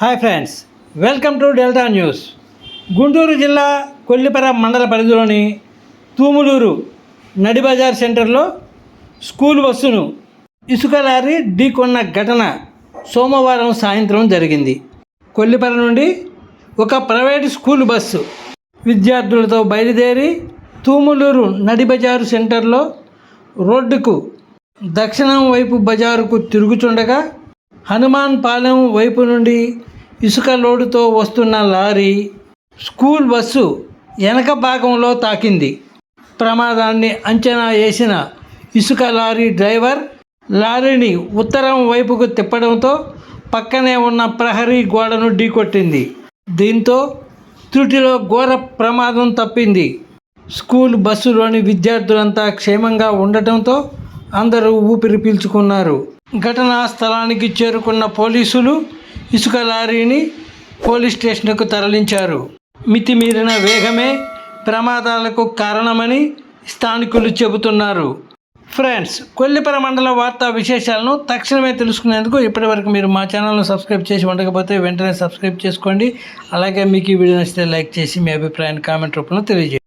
Hi friends welcome to Delta news. Guntur జిల్లా కొల్లిపర మండల పరిధిలోని తూములూరు నడిబజార్ సెంటర్లో స్కూల్ బస్సును ఇసుక లారీ ఢీకొన్న ఘటన సోమవారం సాయంత్రం జరిగింది. కొల్లిపర నుండి ఒక ప్రైవేటు స్కూల్ బస్సు విద్యార్థులతో బయలుదేరి తూములూరు నడిబజారు సెంటర్లో రోడ్డుకు దక్షిణం వైపు బజారుకు తిరుగుచుండగా హనుమాన్ పాలెం వైపు నుండి ఇసుక లోడుతో వస్తున్న లారీ స్కూల్ బస్సు వెనక భాగంలో తాకింది. ప్రమాదాన్ని అంచనా వేసిన ఇసుక లారీ డ్రైవర్ లారీని ఉత్తరం వైపుకు తిప్పడంతో పక్కనే ఉన్న ప్రహరీ గోడను ఢీకొట్టింది. దీంతో త్రుటిలో ఘోర ప్రమాదం తప్పింది. స్కూల్ బస్సులోని విద్యార్థులంతా క్షేమంగా ఉండటంతో అందరూ ఊపిరి పీల్చుకున్నారు. ఘటనా స్థలానికి చేరుకున్న పోలీసులు ఇసుక లారీని పోలీస్ స్టేషన్కు తరలించారు. మితిమీరిన వేగమే ప్రమాదాలకు కారణమని స్థానికులు చెబుతున్నారు. ఫ్రెండ్స్ కొల్లిపర మండల వార్తా విశేషాలను తక్షణమే తెలుసుకునేందుకు ఇప్పటివరకు మీరు మా ఛానల్ను సబ్స్క్రైబ్ చేసి ఉండకపోతే వెంటనే సబ్స్క్రైబ్ చేసుకోండి. అలాగే మీకు ఈ వీడియో నచ్చితే లైక్ చేసి మీ అభిప్రాయాన్ని కామెంట్ రూపంలో తెలియజేయండి.